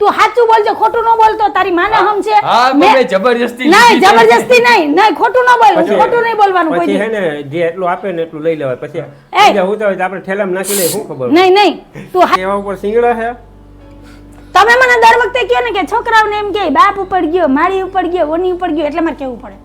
તું સાચું બોલજો ખોટું ન બોલતો તારી માને હમ છે. હા મેં- મેં જબરજસ્તી નહીં જબરજસ્તી નહીં નહીં ખોટું ન બોલ ખોટું નહીં બોલવાનું કોઈ પછી હે ને જે એટલું આપે ને એટલું લઈ લેવાય. પછી એ! હું તો આપણે ઠેલામાં નાખી લઈએ શું ખબર? નહીં નહીં તું હા- એવા ઉપર સિંગડા છે? તમે મને દર વખતે કહો ને કે છોકરાઓને એમ કે બાપ ઉપર ગયો મારી ઉપર ગયો ઓની ઉપર ગયો એટલે મારે કેવું પડે.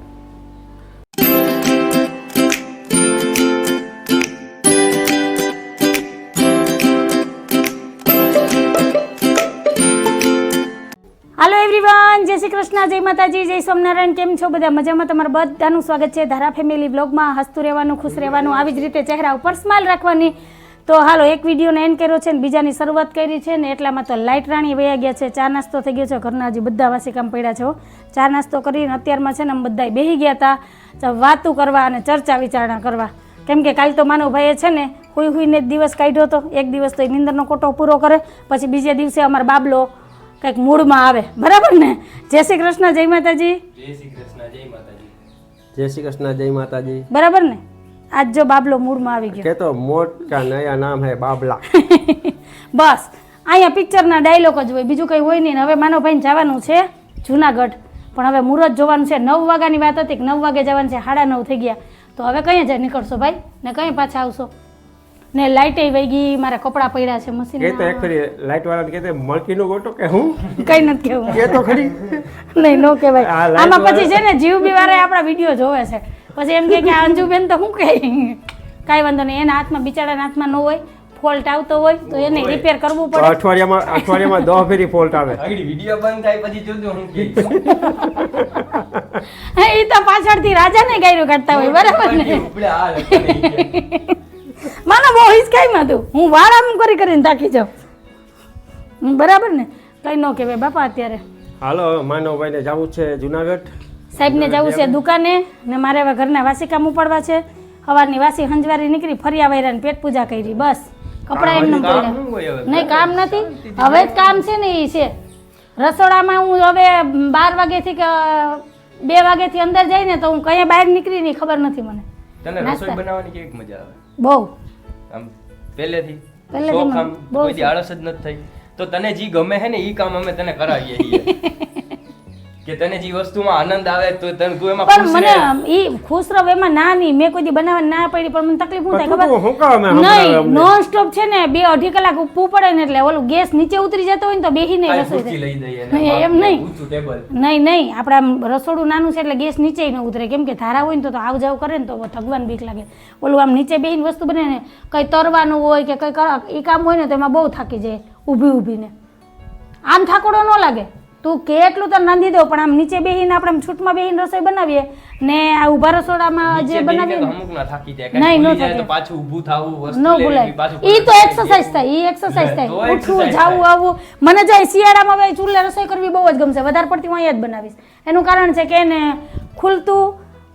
શ્રી કૃષ્ણ, જય માતાજી, જય સ્વામિનારાયણ, કેમ છો બધા? મજામાં તમારું બધાનું સ્વાગત છે ધારા ફેમિલી બ્લોગમાં હસતું રહેવાનું, ખુશ રહેવાનું, આવી જ રીતે ચહેરા ઉપર સ્માઇલ રાખવાની. તો હાલો, એક વિડીયોને એન્ડ કર્યો છે ને બીજાની શરૂઆત કરી છે ને એટલામાં તો લાઇટ રાણી વયા ગયા છે. ચા નાસ્તો થઈ ગયો છે. ઘરના હજી બધા વાસી કામ પડ્યા છો. ચા નાસ્તો કરીને અત્યારમાં છે ને અમે બધા બેસી ગયા હતા વાતું કરવા અને ચર્ચા વિચારણા કરવા. કેમ કે કાલ તો માનવભાઈએ છે ને હુઈ હુઈને જ દિવસ કાઢ્યો હતો. એક દિવસ તો એ નિંદરનો કોટો પૂરો કરે, પછી બીજે દિવસે અમારો બાબલો કંઈક મૂડમાં આવે. બરાબર ને? જય શ્રી કૃષ્ણ જય માતાજી. જય શ્રી કૃષ્ણ જય માતાજી. જય શ્રી કૃષ્ણ જય માતાજી. બરાબર ને? આજ જો બાબલો મૂડમાં આવી ગયો. કેતો મોટ કા નયા નામ હે બાબલા. બસ. અહીંયા પિક્ચરના ડાયલોગ જ હોય બીજું કંઈ હોય નહીં ને. હવે ભાઈ જવાનું છે જુનાગઢ. પણ હવે મુહૂર્ત જોવાનું છે. નવ વાગ્યાની વાત હતી કે નવ વાગે જવાનું છે? સાડા નવ થઈ ગયા. તો હવે કઈ જાય નીકળશો ભાઈ ને કઈ પાછા આવશો? ને લાઇટે વહી ગઈ મારા કપડાં પડ્યા છે મશીન એ તો એક ફરી લાઈટ વાળાને કહેતે મળકીનો ગોટો કે હું? કઈ નથી કેવું કે તો ખરી. નહીં નો કહેવાય. આમાં પછી છે ને જીવ બી વાળા આપણા વીડિયો જોવે છે. પછી એમ કે કે આ અંજુબેન તો શું કહે? કાંઈ વાંધો નહીં એના હાથમાં બિચારાના હાથમાં ન હોય ફોલ્ટ આવતો હોય તો એને રિપેર કરવું પડે. અઠવાડિયામાં અઠવાડિયામાં દસ ફેરી ફોલ્ટ આવે. વીડિયો બંધ થાય પછી જોજો હું કે હા, ઈ તો પાછળથી રાજાને ગાયરો કાઢતા હોય બરાબર ને? ઉપડે આ લખવાની. મને બહુ હિચકાઈમાં હતું હું વાળ આમ કરી કરીને થાકી જાઉં. બરાબર ને? કઈ ન કહેવાય બાપા અત્યારે. હાલો માનવભાઈ ને જવું છે જુનાગઢ. સાહેબને જવું છે દુકાને ને મારે હવે ઘરના વાસી કામ ઉપાડવા છે. સવારની વાસી હંજવારી નીકળી ફર્યા આવ્યા ને પેટ પૂજા કરી. બસ. કપડા એમને પડ્યા? નહીં કામ નથી. હવે જ કામ છે ને એ છે. રસોડામાં હું હવે બાર વાગ્યાથી કે બે વાગ્યાથી અંદર જઈને તો હું કયા બહાર નીકળી નહીં ખબર નથી મને. તને રસોઈ. બનાવવાની કેવી મજા આવે? બહુ. આમ પહેલેથી. પહેલેથી શોખ આમ કોઈ દી આળસ જ નથી થઈ. તો તને જે ગમે હે ને એ કામ અમે તને કરાવીએ છીએ. કે તને જે વસ્તુમાં આનંદ આવે તો તને તું એમાં પણ મને ઈ ખુશ રહો એમાં ના નહીં મેં કોઈ દી બનાવવા ના પડી પણ મને તકલીફ હું થાય ખબર? નહીં નોન સ્ટોપ છે ને બે અઢી કલાક ઉપવું પડે ને એટલે ઓલું ગેસ નીચે ઉતરી જતો હોય ને તો બેહીને રસોઈ લઈ દઈએ નહીં, એમ નહીં. ઊંચું ટેબલ નહીં નહીં આપણે આમ રસોડું નાનું છે એટલે ગેસ નીચે ન ઉતરે. કેમ કે ધારા હોય ને તો તો આવ જાવ કરે ને તો ભગવાન બીક લાગે. ઓલું આમ નીચે બેહીને વસ્તુ બને ને કંઈ તરવાનું હોય કે કંઈ એ કામ હોય ને તો એમાં બહુ થાકી જાય ઊભી ઊભીને. આમ થાકોડો ન લાગે. તું કે એટલું તો રાંધી દો પણ આમ નીચે બેહીને આપણે આમ છૂટમાં બેહીને રસોઈ બનાવીએ. ને આ ઊભા રસોડામાં જે બનાવીએ અમુક ના થાકી જાય. નહીં, ન તો પાછું ઊભું થાવું વસ્તુ ન લેવી, ભૂલાય. ઈ તો એક્સરસાઇઝ થાય ઈ એક્સરસાઇઝ થાય. ઉઠવું જવું થાય. આવવું. મને જાય શિયાળામાં હવે ચૂલે રસોઈ કરવી બહુ જ ગમશે. વધારે પડતી હું અહીંયા જ બનાવીશ. એનું કારણ છે કે એને ખુલતું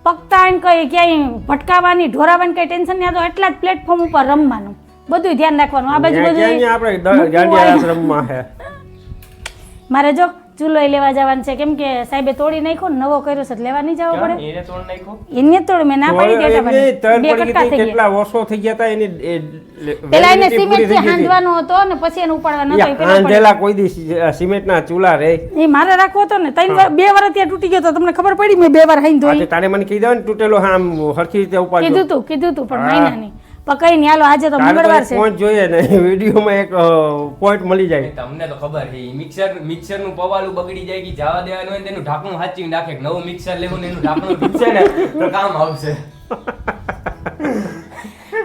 પકતા એને કઈ ક્યાંય ભટકાવાની ઢોરાવાની કઈ ટેન્શન નહીં આ તો એટલા જ પ્લેટફોર્મ ઉપર રમવાનું. બધું ધ્યાન રાખવાનું. આ બાજુ બધું આપણે હે? મારે જો ચૂલો લેવા જવાનું છે. કેમ કે સાહેબે તોડી નાખ્યો ને નવો કર્યો છે લેવા નહીં જવો પડે? એને તોડ નાખ્યો? એને તોડ મેં ના પાડી દેતા બે કટકા થઈ ગયા. કેટલા વર્ષો થઈ ગયા હતા એની પેલા એને સિમેન્ટથી. હાંધવાનો હતો. ને પછી એને ઉપાડવાનો હતો પેલા હાંધેલા કોઈ દી સિમેન્ટના ચૂલા રે. એ મારે રાખવો હતો ને ત્રણ બે વાર ત્યાં તૂટી ગયો તો તમને ખબર પડી? મેં બે વાર હાઈન ધોઈ તારે મને કીધું ને તૂટેલો હા આમ હરખી રીતે ઉપાડજો. કીધું તું કીધું તું પણ મહિના નહીં નહીં હાલો આજે તો મંગળવાર એક છે. પોઈન્ટ જોઈએ ને વિડીયોમાં એક પોઈન્ટ મળી જાય. તમને તો ખબર છે મિક્સર મિક્સરનું પવાલું બગડી જાય કે જવા દેવાનું હોય તેનું ઢાંકણું હાચવી નાખે નવું મિક્સર લેવું ને એનું ઢાંકણું ઢીકશે ને તો કામ આવશે.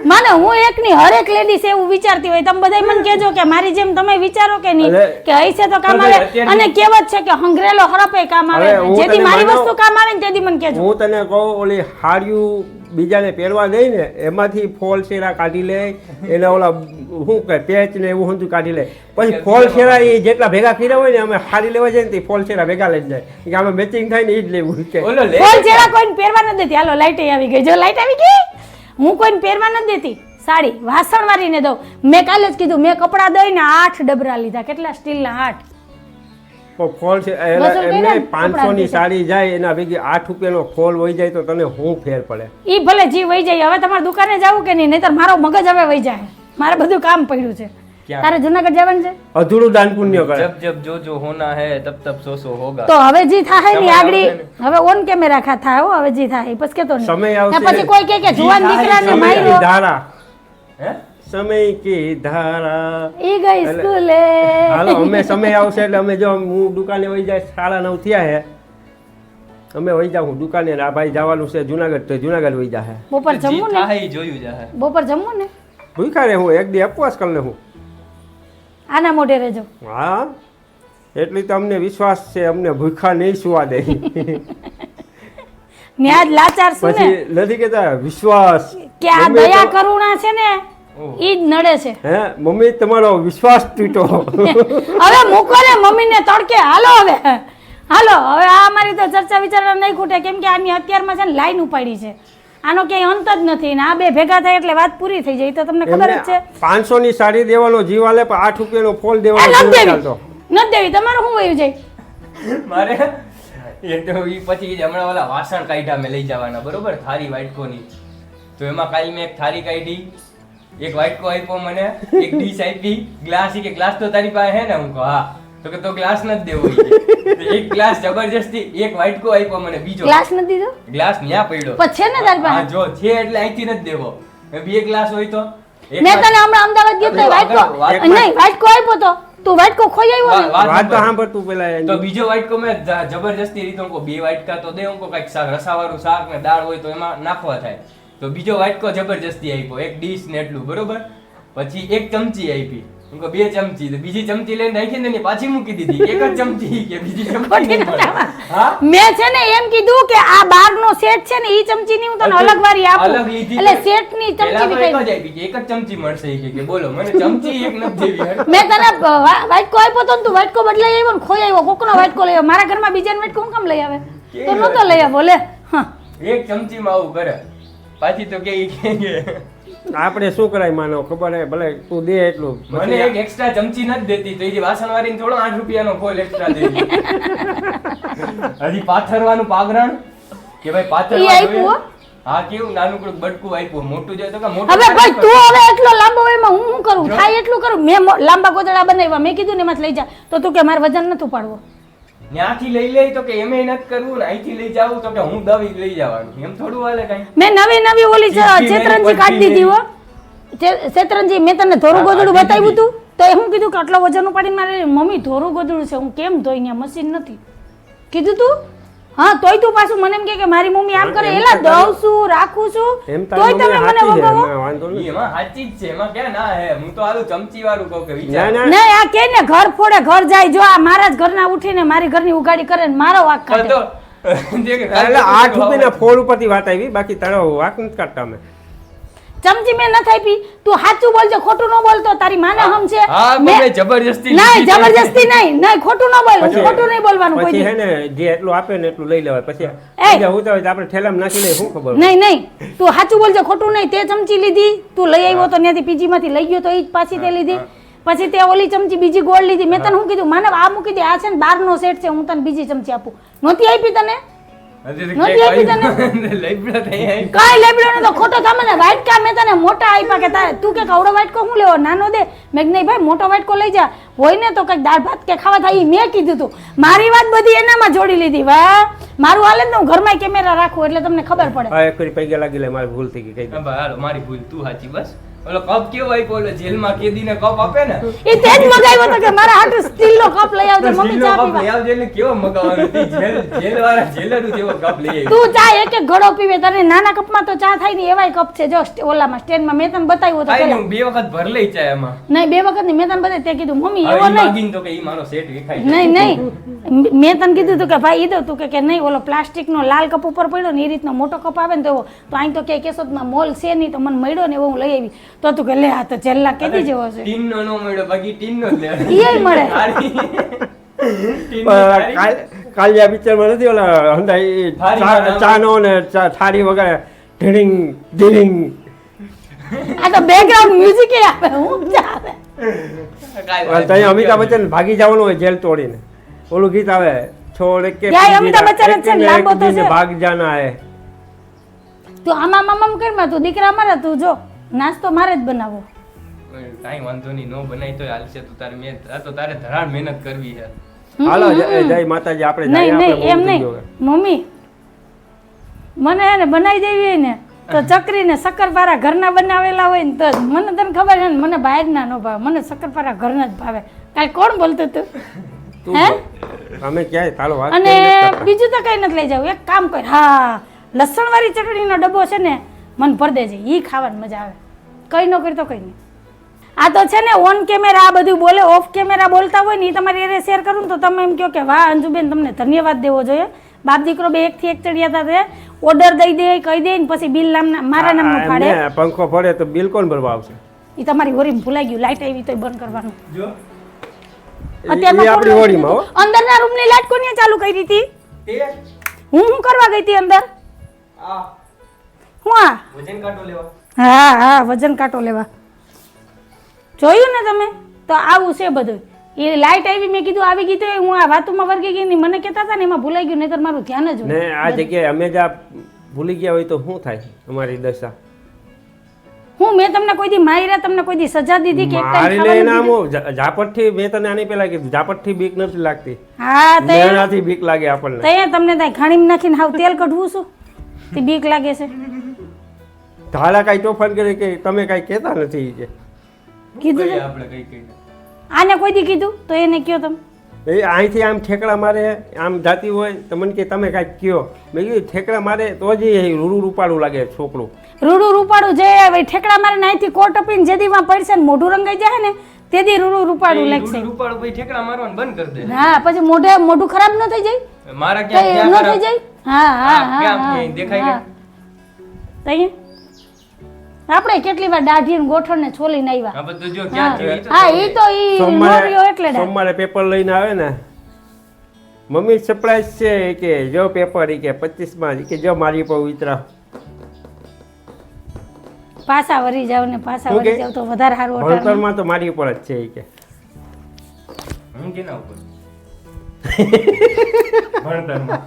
માને હું એકની હરેક લેડીસ એવું વિચારતી હોય તમે બધા મને કહેજો કે મારી જેમ તમે વિચારો કે નહીં કે હૈસે તો કામ આવે. અને કેવત છે કે હંગરેલો હરપે કામ આવે. જેથી મારી વસ્તુ કામ આવે ને તેથી મને કહેજો. હું તને કહું ઓલી હાડિયું બીજાને પહેરવા દઈ ને એમાંથી ફોલ શેરા કાઢી લે એને ઓલા શું કહે પેચ ને એવું હતું કાઢી લે. પછી ફોલ શેરા એ જેટલા ભેગા કર્યા હોય ને અમે હારી લેવા જાય ને તે ફોલ શેરા ભેગા લઈ જાય. કે આમાં મેચિંગ થાય ને એ જ લેવું છે ફોલ શેરા કોઈને પહેરવા નથી દેતી. હાલો લાઈટ આવી ગઈ. જો લાઈટ આવી ગઈ? હું કોઈને પહેરવા નથી દેતી? સાડી. વાસણ મારીને દઉં. મેં કાલે જ કીધું મેં કપડાં દઈને આઠ ડબરા લીધા. કેટલા સ્ટીલના આઠ? ફોલ છે એમને પાંચસો ની સાડી જાય એના ભેગી આઠ રૂપિયાનો ફોલ વહી જાય તો તને હું ફેર પડે? ઈ ભલે જી વહી જાય હવે તમારે દુકાને જવું કે નહીં? નહીતર મારો મગજ હવે વહી જાય. મારે બધું કામ પડ્યું છે. તારે જુનાગઢ જવાનું છે? અધૂરું દાન પુણ્ય કરે. જબ જબ જો જો હોના હે તબ તબ સો સો હોગા. તો હવે જી થાયની આગળી. હવે ઓન કેમેરા ખા થાય હો હવે જી થાય. પછી કેતો નહીં. સમય આવશે. પછી કોઈ કે કે જુવાન દીકરાને માર્યો. ધારા. હે? સમય કી ધારા. ઈ ગઈ સ્કૂલે. હાલો અમે સમય આવશે એટલે અમે જો હું દુકાને વહી જાય સાડા નવ થયા હે. અમે વહી જાઉં દુકાને આ ભાઈ જવાનું છે જુનાગઢ તો જુનાગઢ વહી જાય બપોર જમવું ને? જોયું જાહે. બપોર જમવું ને? ભૂખા રે હું એક દી અપવાસ કર લે હું આના મોઢે રહેજો. હા? એટલી તો અમને વિશ્વાસ છે અમને ભૂખા નહીં સુવા દે. ન્યાજ લાચાર શું ને? પછી નથી કેતા વિશ્વાસ. કે આ દયા કરુણા છે ને. ઈ જ નડે છે. હે? મમ્મી તમારો વિશ્વાસ તૂટો. હવે મૂકો ને મમ્મીને તડકે. હાલો હવે. હાલો. હવે આ અમારી તો ચર્ચા વિચારણા નહીં ખૂટે. કેમ કે આની અત્યારમાં છે ને લાઈન ઉપાડી છે. આનો ક્યાંય અંત જ નથી ને આ બે ભેગા થાય એટલે વાત પૂરી થઈ જાય. એ તો તમને ખબર જ છે. પાંચસો ની સાડી દેવાનો જીવ આલે પણ આઠ રૂપિયાનો ફોલ દેવાનો નથી ચાલતો દેવી. તમારું શું વયું જાય? મારે એ તો ઈ પછી હમણાં ઓલા વાસણ કાઢ્યા મેં લઈ જવાના. બરોબર? થારી વાટકોની. તો એમાં કાલ મેં એક થારી કાઢી. એક વાઇકો આપ્યો મને એક ડીશ આપી ગ્લાસ કે ગ્લાસ તો તારી પાસે હે ને? હું કહું હા. તો કે તો ગ્લાસ નથી દેવો એક ગ્લાસ જબરજસ્તી એક વાટકો આપ્યો મને બીજો. ગ્લાસ નથી દીધો? ગ્લાસ ન્યા પડ્યો. પછી ને તારી પાસે? જો છે એટલે અહીંથી નથી દેવો. મેં બે ગ્લાસ હોય તો? મેં તને હમણાં અમદાવાદ ગયો તો આગળ નહીં વાટકો આપ્યો તો. તું વાટકો ખોઈ આવ્યો વાત વાત તો સાંભળ. સાંભળ તું પેલા તો બીજો વાટકો મેં જબરજસ્તી રીતે કો બે વાટકા તો દે હું કો કંઈક શાક રસાવાળું શાક ને દાળ હોય તો એમાં નાખવા થાય. તો બીજો વાટકો જબરજસ્તી આપ્યો. એક ડીશ ને એટલું બરોબર? પછી એક ચમચી આપી. હું કહું, બે ચમચી. તો બીજી ચમચી લઈને રાખી ને એની પાછી મૂકી દીધી. એક જ ચમચી કે બીજી ચમચી હા? મેં છે ને એમ કીધું કે આ બાર નો સેટ છે ને ઈ ચમચી ની હું તને અલગ વારી આપું. અલગ લીધી એટલે સેટની ચમચી ની એક જ આપી એક જ ચમચી મળશે. કે- કે બોલો મને ચમચી એક ન દેવી. મેં તને વાટકો આપ્યો તો તું વાટકો બદલાઈ આવ્યો ને ખોઈ આવ્યો કોકનો વાટકો લઈ આવ્યો. મારા ઘરમાં બીજાનો વાટકો હું કામ લઈ આવે? તો નતો લઈ આવ્યો લે. હા. એક ચમચીમાં આવું કરે. પાછી તો કે આપણે શું કરાય માનો ખબર હે? ભલે તું દે એટલું. મને એક એક્સ્ટ્રા ચમચી નથી દેતી તો એ વાસણ વાળીને થોડો આઠ રૂપિયાનો ફોલ એક્સ્ટ્રા દે. હજી પાથરવાનું પાગરણ કે ભાઈ પાથરવા. હા? કેવું? નાનું બટકું આપ્યું મોટું જોઈએ તો કે મોટું હવે ભાઈ તું હવે એટલો લાંબો વયમાં હું શું કરું? થાય એટલું કરું? મેં લાંબા ગોદડા બનાવ્યા. મેં કીધું ને એમાં લઈ જા. તો તું કે મારે વજન નથી ઉપાડવો. ત્યાંથી લઈ લઈ તો કે એમે નથી કરવું ને અહીંથી લઈ જાવું તો કે હું દવી લઈ જવાનું. એમ થોડું હાલે કઈ. મેં નવી નવી ઓલી ચેતરંજી કાઢી દીધી હો. ચેતરંજી મેં તને ધોરું ગોદડું બતાવ્યું તું? તો એ હું કીધું કે આટલો વજન ઉપાડીને મારે મમ્મી ધોરું ગોદડું છે હું કેમ ધોઈને મશીન નથી. કીધું તું? હા તોય તું પાછું મને એમ કે કે મારી મમ્મી આમ કરે એલા દઉં છું રાખું છું. તોય તમે મને વગાવો. એમાં સાચી જ છે એમાં કે ના હે હું તો આલું ચમચી વાળું કહું કે વિચાર. ના આ કે ને ઘર ફોડે ઘર જાય જો આ મારા જ ઘરના ઉઠીને મારી ઘરની ઉગાડી કરે ને મારો વાક કાઢે. એટલે આઠ રૂપિયાના ફોલ ઉપરથી વાત આવી બાકી તારો વાક નથી કાઢતા અમે. ચમચી મેં નથી આપી. તું સાચું બોલજે ખોટું ન બોલતો તારી માને હમ છે. હા મેં- જબરજસ્તી નહીં જબરજસ્તી નહીં નહીં ખોટું ન બોલ ખોટું નહીં બોલવાનું કોઈ પછી હે ને જે એટલું આપે ને એટલું લઈ લેવાય. પછી એ! હું તો આપણે ઠેલામાં નાખી લઈએ શું ખબર? નહીં નહીં તું સાચું બોલજે ખોટું નહીં તે ચમચી લીધી તું લઈ આવ્યો તો ત્યાંથી પીજી માંથી લઈ ગયો તો એ જ પાછી તે લીધી. પછી તે ઓલી ચમચી બીજી ગોળ લીધી. મેં તને શું કીધું? માનવ આ મૂકી દે આ છે ને બાર નો સેટ છે હું તને બીજી ચમચી આપું. નહોતી આપી તને? કાંઈ લેબડો તો ખોટો થામે ને વાટકા મેં તને મોટા આપ્યા કે તારે તું કે કવડો વાટકો હું લેવો? નાનો દે. મેં નહીં ભાઈ મોટો વાટકો લઈ જા. હોય ને તો કંઈક દાળ ભાત કે ખાવા થાય મેં કીધું તું. મારી વાત બધી એનામાં જોડી લીધી વાહ. મારું હાલે ને હું ઘરમાં કેમેરા રાખું એટલે તમને ખબર પડે. હા એક ફરી પૈગા લાગી લે મારી ભૂલ થઈ ગઈ મારી ભૂલ તું સાચી બસ. ઓલો કપ કેવો આપ્યો? ઓલો જેલમાં કેદીને કપ આપે ને? એ તે જ મગાવ્યો તો કે મારા હાટુ સ્ટીલનો કપ લઈ આવજે મમ્મી ચા પીવા. લઈ આવજે એટલે કેવો મગાવવાનો? જેલ જેલવાળા જેલરનું જેવો કપ લઈ આવ્યો. તું ચા એક એક ઘડો પીવે તને નાના કપમાં તો ચા થાય ને એવાય કપ છે. જો ઓલામાં સ્ટેન્ડમાં મેં તને બતાવ્યો તો પેલા હું બે વખત ભર લઈ ચા એમાં. નહીં બે વખતની મેં તને બતાવી તે કીધું મમ્મી એવો નહીં. માગીને તો કે ઈ મારો સેટ વિખાય નહીં નહીં. મેં તને કીધું તું કે ભાઈ ઈ દો. તું કે કે નહીં ઓલો પ્લાસ્ટિકનો લાલ કપ ઉપર પડ્યો ને એ રીતનો મોટો કપ આવે ને તો તો અહીં તો કે કેશોદમાં મોલ છે નહીં તો મને મળ્યો ને એવો હું લઈ આવી. તો તું કે લે આ તો છેલ્લા કેદી જેવો છે. ટીમ નો મળ્યો બાકી ટીનનો જ લે ઈય મળે. કાલિયા પિક્ચરમાં નથી ઓલા હંધાઈ ચાનો ને થાળી વગર ઢીંગ ઢીંગ. આ તો બેકગ્રાઉન્ડ મ્યુઝિક આપે હું ત્યાં અમિતાભ બચ્ચન ભાગી જવાનું હોય જેલ તોડીને. ઓલું ગીત આવે છોડ કે અમિતાભ બચ્ચન છે લાંબો તો છે. ભાગ જાના હે તું આમાં મામામ કરમાં તું દીકરા મારા તું જો. નાસ્તો મારે જ બનાવો કાંઈ વાંધો નહીં નો બનાવી તો હાલશે તું તારે મેં આ તો તારે ધરાડ મહેનત કરવી છે. હાલો જય માતાજી આપણે નહીં નહીં એમ નહીં. મમ્મી મને એને બનાવી દેવી હોય ને તો ચકરી ને શક્કરપારા ઘરના બનાવેલા હોય ને તો મને તને ખબર છે ને મને બહારના નો ભાવે. મને શક્કરપારા ઘરના જ ભાવે. કાંઈ કોણ બોલતું તું? હે? અમે ક્યાંય તારો વાત અને? બીજું તો કઈ નથી લઈ જાવ એક કામ કર. હા લસણ વાળી ચટણીનો ડબ્બો છે ને મને ભર દેજે. ઈ ખાવાની મજા આવે. કઈ ન કરી તો કઈ નહીં. આ તો છે ને ઓન કેમેરા આ બધું બોલે ઓફ કેમેરા બોલતા હોય ને એ તમારી એને શેર કરું તો તમે એમ કહો કે વાહ અંજુબેન તમને ધન્યવાદ દેવો જોઈએ. બાપ દીકરો બે એકથી એક ચડિયાતા તે. ઓર્ડર દઈ દે કહી દે ને પછી બિલ નામના મારા નામનું ફાડે. પંખો ફાડે તો બિલ કોણ ભરવા આવશે? એ તમારી હોરીમાં ભૂલાઈ ગયું લાઈટ આવી તો બંધ કરવાનું. જો. અત્યારમાં આપણી હોરીમાં અંદરના રૂમની લાઈટ કોની ચાલુ કરી હતી? તે હું શું કરવા ગઈ હતી અંદર? હું આ? વજન કાંટો લેવા. હા હા વજન કાંટો લેવા. જોયું ને તમે? તો આવું છે બધું. એ લાઈટ આવી મેં કીધું આવી ગઈ તો હું આ વાતોમાં વર્ગી ગઈ ને મને કહેતા હતા ને એમાં ભૂલાઈ ગયું નહીતર મારું ધ્યાન જ ને આ જગ્યાએ અમે જ આ ભૂલી ગયા હોય તો શું થાય અમારી દશા? હું મેં તમને કોઈ દી માયરા તમને કોઈ દી સજા દીધી કે મારી લે આમ ઝાપટથી મેં તને આની પેલા કીધું ઝાપટથી બીક નથી લાગતી. હા તો એનાથી બીક લાગે આપણને. તે તમને ત્યાં ખાણીમાં નાખીને હાવ તેલ કઢવું છું? તે બીક લાગે છે. ધારા કાંઈ તોફાન કરે કે તમે કાંઈ કહેતા નથી કે. કીધું કહીએ આપણે કઈ કઈ આને કોઈ દી કીધું? તો એને કયો તમે? એ અહીંથી આમ ઠેકડા મારે આમ જાતી હોય તો મને કે તમે કાંઈક કયો. મેં કીધું ઠેકડા મારે તો જ એ રૂડું રૂપાળું લાગે છોકરું. રૂડું રૂપાળું જે હવે ઠેકડા મારે ને અહીંથી કોટ અપીને જે દીમાં પડશે ને મોઢું રંગાઈ જાય ને તે દી રૂડું રૂપાળું લાગશે રૂપાળું ભાઈ ઠેકડા મારવાનું બંધ કરી દે. હા પછી મોઢે મોઢું ખરાબ ન થઈ જાય? મારા ક્યાં ન થઈ જાય? હા હા હા, દેખાય હા. તો અહીંયા? આપણે કેટલી વાર દાઢી ને ગોઠણ ને છોલીને આવ્યા. આ બધું જો ક્યાં થયું ઈ તો હા એ તો ઈ નો એટલે. સોમવારે પેપર લઈને આવે ને મમ્મી સરપ્રાઈઝ છે કે જો પેપર કે પચીસમાં કે જો મારી પર ઉતરા. પાછા વરી જાવ ને પાછા વરી જાવ તો વધારે સારું. ભણતરમાં તો મારી ઉપર જ છે કે. હું કેના ઉપર? ભણતરમાં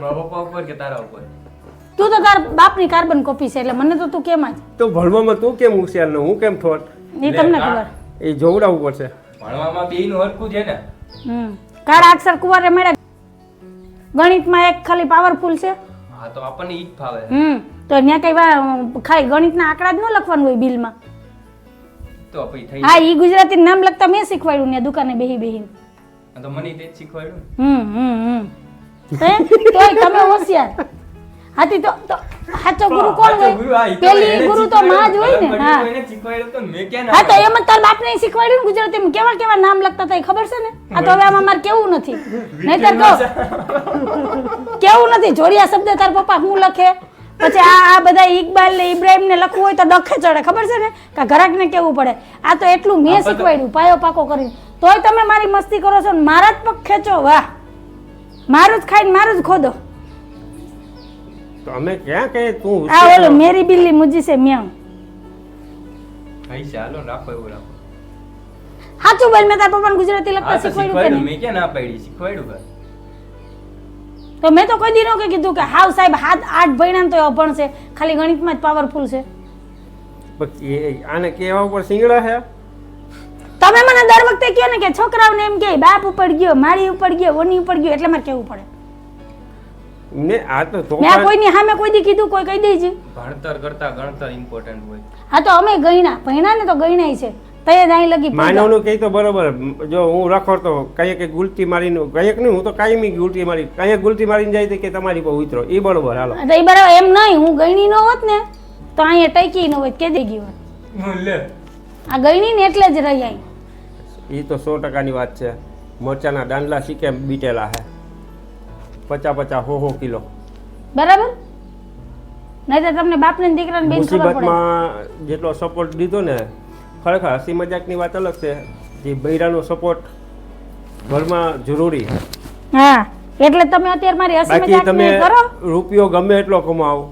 મારા પપ્પા ઉપર કે તારા ઉપર? તું તો તાર બાપની કાર્બન કોપી છે એટલે મને તો તું કેમ જ તો ભણવામાં તું કેમ હોશિયાર ને હું કેમ થોડ એ તમને ખબર. એ જોવડાવવું પડશે. ભણવામાં બે નું હરખું છે ને? હમ. કાળા અક્ષર કુવારે મળ્યા. ગણિતમાં એક ખાલી પાવરફુલ છે. હા તો આપણને ઈ જ ફાવે. હમ. તો ત્યાં કઈ વા ખાલી ગણિતના આંકડા જ ન લખવાનું હોય બિલમાં? તો પછી થઈ હા ઈ ગુજરાતી નામ લખતા મેં શીખવાડ્યું ને દુકાને બેહી બેહીને. તો મને તે જ શીખવાડ્યું હમ હમ હમ. તો તોય તમે હોશિયાર. હાથી તો તો સાચો ગુરુ કોણ હોય? પેલી ગુરુ તો માં જ હોય ને હા. હા તો એમ જ તાર બાપને શીખવાડ્યું ને ગુજરાતીમાં? કેવા કેવા નામ લખતા એ ખબર છે ને? આ તો હવે આમાં મારે કેવું નથી. નહીતર કહો. કેવું નથી જોડિયા શબ્દ તાર પપ્પા હું લખે? પછી આ આ બધા ઇકબાલ ને ઇબ્રાહિમ ને લખવું હોય તો ડખે ચડે ખબર છે ને? કે ઘરાક ને કેવું પડે? આ તો એટલું મેં શીખવાડ્યું પાયો પાકો કરીને. તોય તમે મારી મસ્તી કરો છો ને મારા જ પગ ખેંચો વાહ. મારું જ ખાઈને મારું જ ખોદો. તો અમે ક્યાં કહીએ તું આ ઓલો મેરી બિલ્લી મુજી છે મ્યાઉ. કઈ ચાલો રાખો એવું રાખો. હાચું બોલ મેં તાર પપ્પાને ગુજરાતી લખતા તો શીખવાડ્યું કે મેં કે ના પાડી શીખવાડ્યું કે તો મેં તો કોઈ દી કે કીધું કે હાવ સાહેબ હાથ આઠ ભણ્યા ને તો અભણ છે. ખાલી ગણિતમાં જ પાવરફુલ છે. આને કેવા ઉપર સિંગડા છે? તમે મને દર વખતે કહો ને કે છોકરાઓને એમ કે બાપ ઉપર ગયો મારી ઉપર ગયો ઓની ઉપર ગયો એટલે મારે કેવું પડે. ને આ તો મેં કોઈની સામે કોઈ દી કીધું કોઈ કહી દેજે. ભણતર કરતા ગણતર ઇમ્પોર્ટન્ટ હોય. હા તો અમે ગયણા ભણ્યા ને તો ગયણાય છે. તય જ લગી. માનવનું કહે તો બરોબર. જો હું રખડતો કઈ એક ગુલટી મારીને કંઈક નહીં હું તો કાયમી ગુલતી મારી કઈ ગુલતી મારીને જાય તો કે તમારી પર ઉતરો. એ બરોબર હાલો. એ બરાબર એમ નહીં હું ગયણી ન હોત ને તો અહીંયા ટકી ન હોત કે દઈ ગઈ હોત. લે. આ ગયણી ને એટલે જ રહી અહીં એ તો સો ટકાની વાત છે. મરચાના દાંડલા શીખે બીટેલા હે. પચા પચા હો હો કિલો. બરાબર? નહીં તો તમને બાપને ને દીકરાને બેન ખબર પડે. મુસીબતમાં જેટલો સપોર્ટ દીધો ને ખરેખર હસી મજાકની વાત અલગ છે. જે બૈરાનો સપોર્ટ ઘરમાં જરૂરી. હા એટલે તમે અત્યારે મારી હસી મજાક કરો. રૂપિયો ગમે એટલો કમાવો.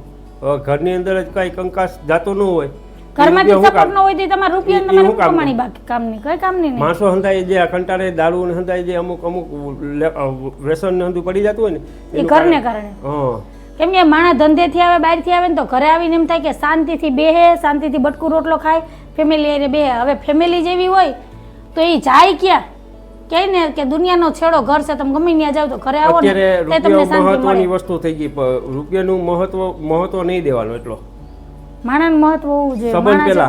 ઘરની અંદર જ કઈ કંકાસ જાતો ન હોય. એ ઘરમાંથી રૂપિયો સપોર્ટ ન હોય તો તમારે રૂપિયા તમારે કમાણી બાકી કામની કઈ કામની નહીં. માણસો હંધાઈ જે કંટાળે દારૂ ને હંધાઈ જે અમુક અમુક વ્યસન ને હંધું પડી જતું હોય ને એ ઘરને કારણે હા. કેમ કે માણસ ધંધેથી આવે બહારથી આવે ને તો ઘરે આવીને એમ થાય કે શાંતિથી બેહે શાંતિથી બટકું રોટલો ખાય ફેમિલી હારે બે હવે ફેમિલી જેવી હોય તો એ જાય ક્યાં? કે ને કે દુનિયાનો છેડો ઘર છે તમે ગમે ત્યાં જાવ તો ઘરે આવો ને તમને મહત્વની વસ્તુ થઈ ગઈ રૂપિયાનું મહત્વ મહત્વ નહીં દેવાનું એટલો. માણસનું મહત્વ હોવું જોઈએ.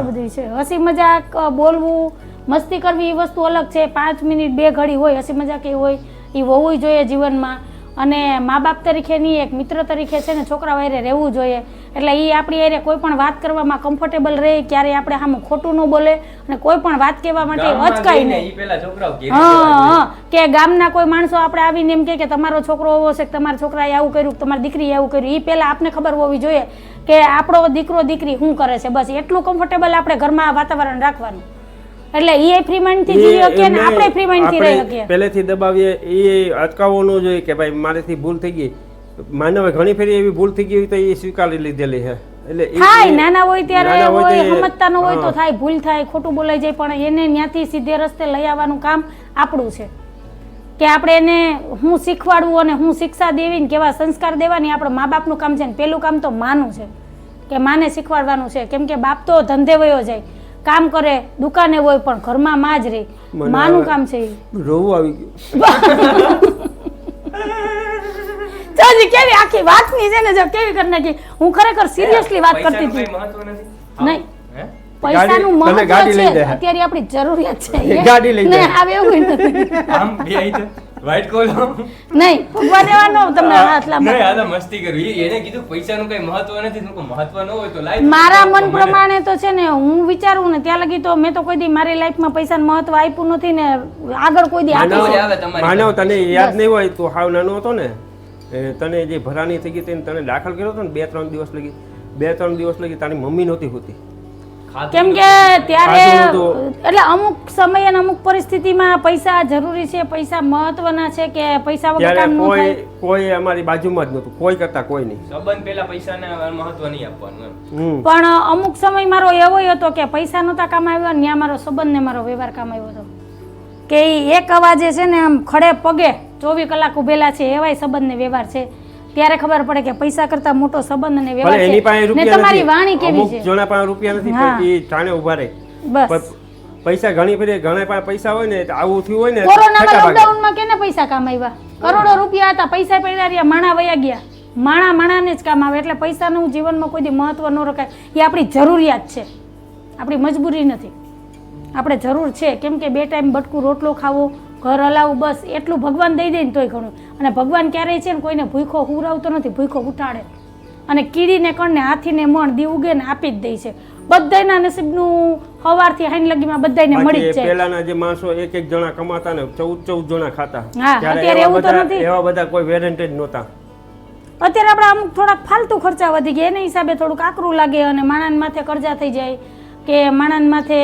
બધું છે. હસી મજાક બોલવું મસ્તી કરવી એ વસ્તુ અલગ છે. પાંચ મિનિટ બે ઘડી હોય હસી મજાક એ હોય એ હોવું જોઈએ જીવનમાં. અને મા બાપ તરીકે નહીં એક મિત્ર તરીકે છે ને છોકરા વાયરે રહેવું જોઈએ. એટલે એ આપણી હારે કોઈ પણ વાત કરવામાં કમ્ફર્ટેબલ રહે ક્યારે આપણે આમાં ખોટું ન બોલે અને કોઈ પણ વાત કહેવા માટે અચકાય નહીં. ઈ પેલા છોકરાઓ ઘેરી હા હા કે ગામના કોઈ માણસો આપણે આવીને એમ કે તમારો છોકરો એવો છે કે તમારા છોકરાએ આવું કર્યું તમારી દીકરીએ આવું કર્યું એ પહેલાં આપને ખબર હોવી જોઈએ કે આપણો દીકરો દીકરી શું કરે છે બસ એટલું કમ્ફર્ટેબલ આપણે ઘરમાં વાતાવરણ રાખવાનું. એટલે એ ફ્રી માઇન્ડથી જીવી શકીએ ને આપણે ફ્રી માઇન્ડથી રહી શકીએ. પહેલેથી દબાવીએ એ અટકાવવું ન જોઈએ કે ભાઈ મારેથી ભૂલ થઈ ગઈ. માનવે ઘણી ફેરી એવી ભૂલ થઈ ગઈ હોય તો એ સ્વીકારી લીધેલી છે. એટલે થાય નાના હોય ત્યારે હોય સમજતા ન હોય તો થાય ભૂલ થાય ખોટું બોલાઈ જાય પણ એને ત્યાંથી સીધે રસ્તે લઈ આવવાનું કામ આપણું છે. કે આપણે એને હું શીખવાડવું અને હું શિક્ષા દેવી ને કેવા સંસ્કાર દેવાની આપણે મા બાપનું કામ છે ને પેલું કામ તો માનું છે. કે માને શીખવાડવાનું છે. કેમ કે બાપ તો ધંધે વયો જાય. કામ કરે દુકાને હોય પણ ઘરમાં માં જ રહે. માનું કામ છે રોવું આવી ગયું. જો હજી કેવી આખી વાતની છે ને જો કેવી કરી નાખી? હું ખરેખર સિરિયસલી વાત કરતી હતી. કઈ મહત્વ નથી? નહીં. પૈસાનું મહત્વ છે અત્યારે આપણી જરૂરિયાત છે ગાડી લઈ નહીં, આવે એવું નથી. આમ બે આઈ તો નહીં ભગવા દેવાનો તમને હાથ નહીં, આ મસ્તી કરવી એને કીધું પૈસાનું કઈ મહત્વ નથી. મેં મહત્વ ન હોય તો લાઈફ મારા મન પ્રમાણે તો છે ને હું વિચારું ને ત્યાં લગી તો મેં તો કોઈ દી મારી લાઈફમાં પૈસાનું મહત્વ આપ્યું નથી ને આગળ કોઈ દી આગળ માનવ તને યાદ નહીં હોય તું હાવ નાનો હતો ને. તને જે ભરાની થઈ ગઈ તેને તને દાખલ કર્યો હતો ને બે ત્રણ દિવસ લગી? બે ત્રણ દિવસ લગી તારી મમ્મી નહોતી હોતી. કેમ કે ત્યારે એટલે અમુક સમયે અને અમુક પરિસ્થિતિમાં પૈસા જરૂરી છે પૈસા મહત્વના છે કે પૈસા વગર કામ ન કોઈ થાય? કોઈ અમારી બાજુમાં જ નહોતું. કોઈ કરતા કોઈ નહીં. સંબંધ પેલા પૈસાને મહત્વ નહીં આપવાનું પણ અમુક સમય મારો એવો હતો કે પૈસા નહોતા કામ આવ્યો ને ત્યાં મારો સંબંધ ને મારો વ્યવહાર કામ આવ્યો હતો. કે એક અવાજે છે ને આમ ખડે પગે ચોવીસ કલાક ઉભેલા છે એવાય સંબંધ ને વ્યવહાર છે. ત્યારે ખબર પડે કે પૈસા કરતા મોટો સંબંધ અને વ્યવહાર ભલે એની પાસે છે ને રૂપિયા તમારી નથી. વાણી કેવી અમુક છે? જણા પાસે રૂપિયા નથી હા. પણ એ ટાણે ઊભા રહે. બસ. પણ પૈસા ઘણી ફેરી ઘણા પાસે પૈસા હોય ને તો આવું થયું હોય ને તો કોરોનામાં છતાં ભાગે. લોકડાઉનમાં કેને પૈસા કામ આવ્યા? કરોડો રૂપિયા હતા પૈસા પડ્યા રહ્યા માણા વયા ગયા. માણા માણાને જ કામ આવે એટલે પૈસાનું જીવનમાં કોઈ દી મહત્વ ન રખાય એ આપણી જરૂરિયાત છે. આપણી મજબૂરી નથી. આપણે જરૂર છે. કેમ કે બે ટાઈમ બટકું રોટલો ખાવો ઘર હલાવું બસ. એટલું ભગવાન દઈ દે ને તોય ઘણું. અને ભગવાન ક્યારેય છે ને કોઈને ભૂખો હુરાવતો નથી ભૂખો ઉઠાડે. અને કીડીને કણને હાથીને મણ દી ઉગે ને આપી જ દે છે. બધાના નસીબનું સવારથી હાઈન લગીમાં બધાને મળી જાય. પહેલાના જે માણસો એક એક જણા કમાતા ને ચૌદ ચૌદ જણા ખાતા. હા, અત્યારે એવું તો નથી. એવા બધા કોઈ વેરેન્ટેજ નહોતા. અત્યારે આપણે અમુક થોડાક ફાલતુ ખર્ચા વધી ગયા. એના હિસાબે થોડુંક આકરું લાગે અને માણસ માથે કરજા થઈ જાય. કે માણસ માથે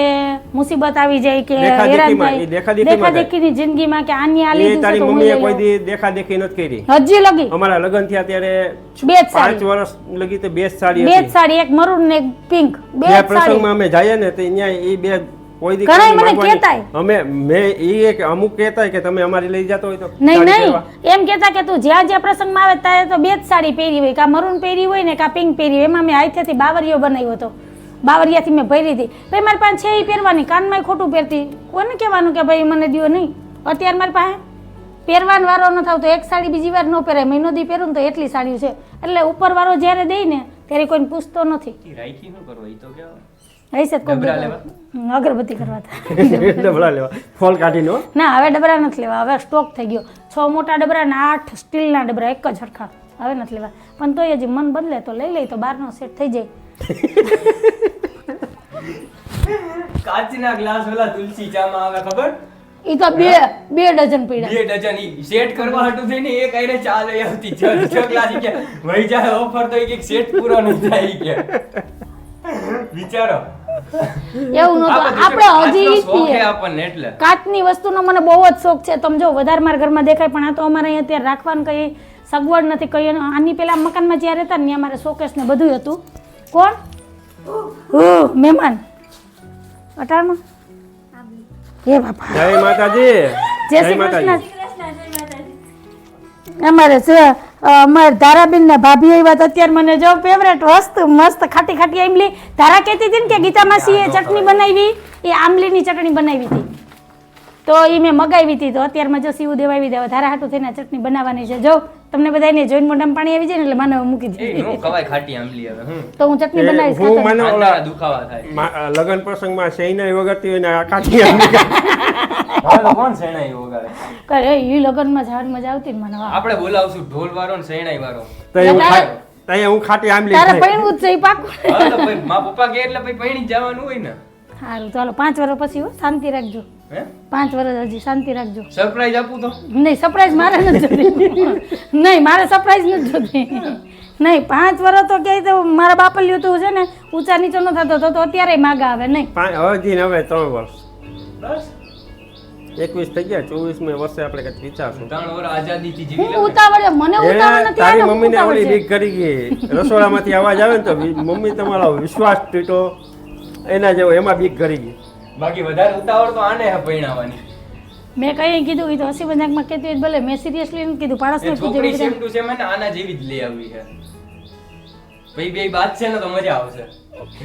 મુસીબત આવી જાય કે હેરાન એ થાય. દેખાદેખીની જિંદગીમાં કે આની આ લીધું તારી મમ્મીએ કોઈ દી દેખા દેખી નથી કરી. હજી લગી. અમારા લગ્ન થયા ત્યારે બે જ વર્ષ લગી તો બે જ સાડી બે જ સાડી એક મરૂન ને એક પિંક. બે જ જ્યાં સાડી. પ્રસંગમાં અમે જઈએ ને તો અહીંયા એ બે કોઈ દી ઘણાય મને કહેતાય. અમે મેં ઈ એક અમુક કહેતાય કે તમે અમારી લઈ જતો હોય તો નહીં નહીં. એમ કહેતા કે તું જ્યાં જ્યાં પ્રસંગમાં આવે ત્યારે તો બે જ સાડી પહેરી હોય. કા મરૂન પહેરી હોય ને કા પિંક પહેરી હોય. એમાં મેં હાથેથી બાવરીઓ બનાવ્યો હતો. બાવરિયાથી મેં ભરી હતી. ભાઈ મારી પાસે છે એ પહેરવાની. કાનમાં ખોટું પહેરતી. કોને કહેવાનું કે ભાઈ મને દ્યો નહીં? અત્યારે મારી પાસે પહેરવાનો વારો ન થાવ તો એક સાડી બીજી વાર ન પહેરાય. મહિનો દી પહેરું તો એટલી સાડીઓ છે. એટલે ઉપર વાળો જ્યારે દે ને ત્યારે કોઈને પૂછતો નથી. ઈ રાખી શું કરવું તો તો ડબરા દી લેવા? અગરબત્તી ફોલ કાઢીને. ના હવે ડબરા નથી લેવા. હવે સ્ટોક થઈ ગયો. છ મોટા ડબરા ને આઠ સ્ટીલના ડબરા એક જ હરખા. હવે નથી લેવા. પણ તોય હજી મન બદલે તો લઈ લઈ તો બહારનો સેટ થઈ જાય. કાચના ગ્લાસ ઓલા તુલસી ચામાં આવે ખબર? ઈ તો બે બે ડઝન પીડા. બે ડઝન ઈ. સેટ કરવા હાટુ થઈને એક આઈને ચા લઈ આવતી. છ છ ગ્લાસ કે વહી જાય ઓફર તો એક સેટ પૂરો ન થાય કે. વિચારો. એવું નતું આપણે હજી ઈ પીએ. આપણને એટલે. કાચની વસ્તુનો મને બહુ જ શોખ છે. તમે જો વધારે મારા ઘરમાં દેખાય પણ આ તો અમારે અહીંયા અત્યારે રાખવાનું કઈ સગવડ નથી. કઈ આની પેલા મકાનમાં જ્યારે હતા ને અમારે શોકેસ ને બધું હતું. કોણ? હું મહેમાન. અટાણમાં હે બાપા. જય માતાજી. જય શ્રી કૃષ્ણ. અમારે અમારે ધારાબેન ના ભાભી આવ્યા તો અત્યારે. મને જો ફેવરેટ વસ્તુ મસ્ત ખાટી ખાટી આમલી ધારા કહેતી હતી ને કે ગીતા માસીએ ચટણી બનાવી એ આમલીની ચટણી બનાવી હતી. તો એ મેં મગાવી હતી. તો અત્યારમાં જો સીવું દેવાવી દેવા ધારા હાટું થઈને ચટણી બનાવવાની છે. જો તમને બધાને જોઈને મોઢામાં પાણી આવી જાય ને એટલે માનવ મૂકી એ દે નો ખવાય ખાટી આંબલી હવે હું. તો હું ચટણી બનાવીશ હું. મને ઓલા દુખાવા થાય. લગન પ્રસંગમાં શેનાઈ વગરતી હોય ને આ કાઠી આંબલી હવે કોણ શેણાઈ વગાડે? કરે એ લગનમાં જાર મજા આવતી ને મને આપણે બોલાવશું ઢોલ વાળો ને શેણાઈ વાળો. તો હું તારે- હું ખાટી આંબલી તારે પૈણું જ છે પાકું. તો ભાઈ મા પપ્પા કે એટલે ભાઈ પૈણી જવાનું હોય ને. સારું ચાલો પાંચ વર્ષ પછી હો શાંતિ રાખજો. હે પાંચ વર્ષ હજી શાંતિ રાખજો. સરપ્રાઈઝ આપું તો. નહીં સરપ્રાઈઝ મારે નથી જોતી. નહીં મારે સરપ્રાઈઝ નથી જોતી. નહીં પાંચ વર્ષ તો કે તો મારા બાપલ્યું તું છે ને ઊંચા નીચો ન થતો તો તો અત્યારે માગા આવે નહીં. હજી હવે ત્રણ વર્ષ બસ. એકવીસ થઈ ગયા ચોવીસ મેં વર્ષે આપણે કઈ વિચારશું. ત્રણ વર્ષ આઝાદીથી જીવી હું ઉતાવળ મને ઉતાવળ નથી તારી મમ્મીને આવડી ઓલી બીક કરી ગઈ. રસોડામાંથી અવાજ આવે ને તો મમ્મી તમારો વિશ્વાસ તૂટો એના જેવો એમાં બીક કરી ગઈ. બાકી વધારે ઉતાવળ તો આને હે પૈણાવાની મેં કઈ કીધું એ તો હસી મજાકમાં કહેતી હોય ભલે મેં સિરિયસલી એમ કીધું એ પાડોશને છોકરી સેમ ટુ સેમ ને આના જેવી જ લઈ આવી છે. ભાઈ બે બાદ છે ને તો મજા આવશે.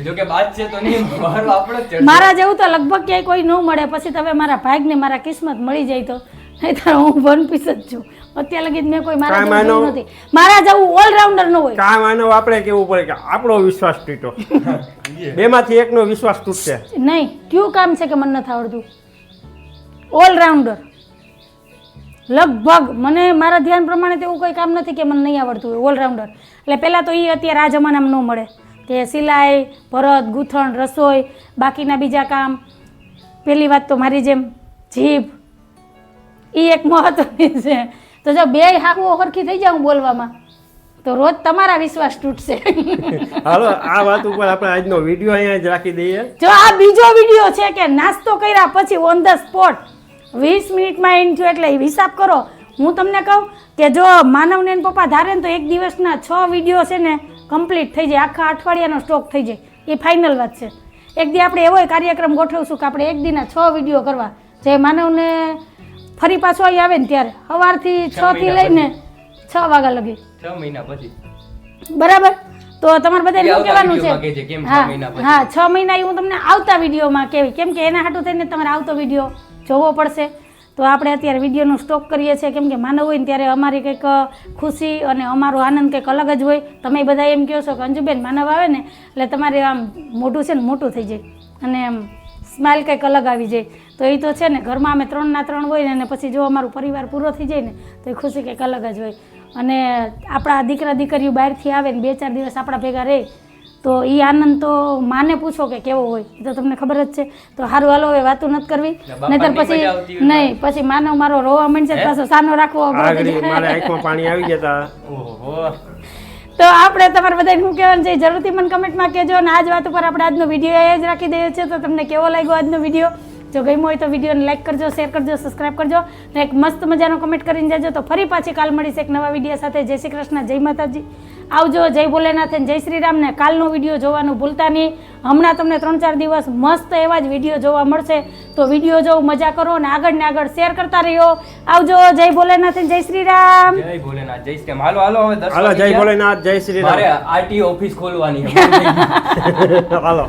જો કે બાદ છે તો નહીં મારો આપણો મારા જેવું તો લગભગ ક્યાંય કોઈ ન મળે. પછી તમે મારા ભાગને મારા કિસ્મત મળી જાય તો. નહીંતર હું વન પીસ જ છું. અત્યાર લગી મેં કોઈ મારા જેવું માનો. નથી. મારા જેવું ઓલરાઉન્ડર ન હોય. કામ આનો આપણે કેવું પડે કે આપણો વિશ્વાસ તૂટ્યો. બેમાંથી એકનો વિશ્વાસ તૂટશે. નહીં કયું કામ છે કે મને નથી આવડતું? ઓલરાઉન્ડર લગભગ મને મારા ધ્યાન પ્રમાણે તેવું એવું કોઈ કામ નથી કે મને નહીં આવડતું હોય ઓલરાઉન્ડર એટલે પહેલાં તો એ અત્યારે આ જમાનામાં ન મળે. કે સિલાઈ ભરત ગૂંથણ રસોઈ બાકીના બીજા કામ. પહેલી વાત તો મારી જેમ જીભ એ એક મહત્વની છે. તો જો બે હાકવો સરખી થઈ જાઉં બોલવામાં તો રોજ તમારા વિશ્વાસ તૂટશે. હાલો આ વાત ઉપર આપણે આજનો વીડિયો અહીંયા જ રાખી દઈએ. જો આ બીજો વીડિયો છે કે નાસ્તો કર્યા પછી ઓન ધ સ્પોટ વીસ મિનિટમાં એન્ડ થયું એટલે હિસાબ કરો. હું તમને કહું કે જો માનવને પપ્પા ધારે ને તો એક દિવસના છ વીડિયો છે ને કમ્પ્લીટ થઈ જાય. આખા અઠવાડિયાનો સ્ટોક થઈ જાય. એ ફાઇનલ વાત છે. એક દી આપણે એવો કાર્યક્રમ ગોઠવશું કે આપણે એક દીના છ વીડિયો કરવા. જે માનવને ફરી પાછો અહીં આવે ને ત્યારે. સવારથી છ થી લઈને છ વાગ્યા લગી. છ મહિના પછી. બરાબર? તો તમારે બધાને એ શું કહેવાનું છે? હા હા છ મહિના હું તમને આવતા વિડીયોમાં કહેવી. કેમ કે એના હાટું થઈને તમારે આવતો વીડિયો જોવો પડશે. તો આપણે અત્યારે વિડીયોનો સ્ટોક કરીએ છીએ. કેમ કે માનવ હોય ને ત્યારે અમારી કંઈક ખુશી અને અમારો આનંદ કંઈક અલગ જ હોય. તમે બધા એમ કહો છો કે અંજુબેન માનવ આવે ને? એટલે તમારે આમ મોઢું છે ને મોટું થઈ જાય. અને આમ સ્માઇલ કંઈક અલગ આવી જાય. તો એ તો છે ને ઘરમાં અમે ત્રણના ત્રણ હોય ને અને પછી જો અમારું પરિવાર પૂરો થઈ જાય ને તો એ ખુશી કંઈક અલગ જ હોય. અને આપણા દીકરા દીકરીઓ બહારથી આવે ને બે ચાર દિવસ આપણા ભેગા રહે તો એ આનંદ તો માને પૂછો કે કેવો હોય એ તો તમને ખબર જ છે. તો સારું હાલો હવે વાતું નથી કરવી. નહીતર પછી નહીં પછી માનવ મારો રોવા માંડશે પાછો સાનો રાખવો પાણી આવી ગયા ઓહો. તો આપણે તમારે બધાને હું કહેવાનું છે જરૂરથી મને કમેન્ટમાં કહેજો અને આ જ વાત ઉપર આપણે આજનો વીડિયો એ જ રાખી દઈએ છીએ. તો તમને કેવો લાગ્યો આજનો વીડિયો? જો ગમ્યું હોય તો વિડીયોને લાઇક કરજો શેર કરજો સબસ્ક્રાઇબ કરજો અને એક મસ્ત મજાનો કમેન્ટ કરીને જજો. તો ફરી પાછી કાલ મળીશ એક નવા વીડિયો સાથે. જય શ્રી કૃષ્ણ જય માતાજી. આવજો જય ભોલેનાથ અને જય શ્રી રામને કાલનો વીડિયો જોવાનું ભૂલતા નહીં. હમણાં તમને ત્રણ ચાર દિવસ મસ્ત એવા જ વીડિયો જોવા મળશે. તો વીડિયો જોવું મજા કરો અને આગળ ને આગળ શેર કરતા રહ્યો. આવજો જય ભોલેનાથ જય શ્રી રામ. જય ભોલેનાથ જય શ્રી રામ. હાલો હાલો હવે હાલો જય ભોલેનાથ જય શ્રી મારે રામ આરટીઓ ઓફિસ ખોલવાની હાલો.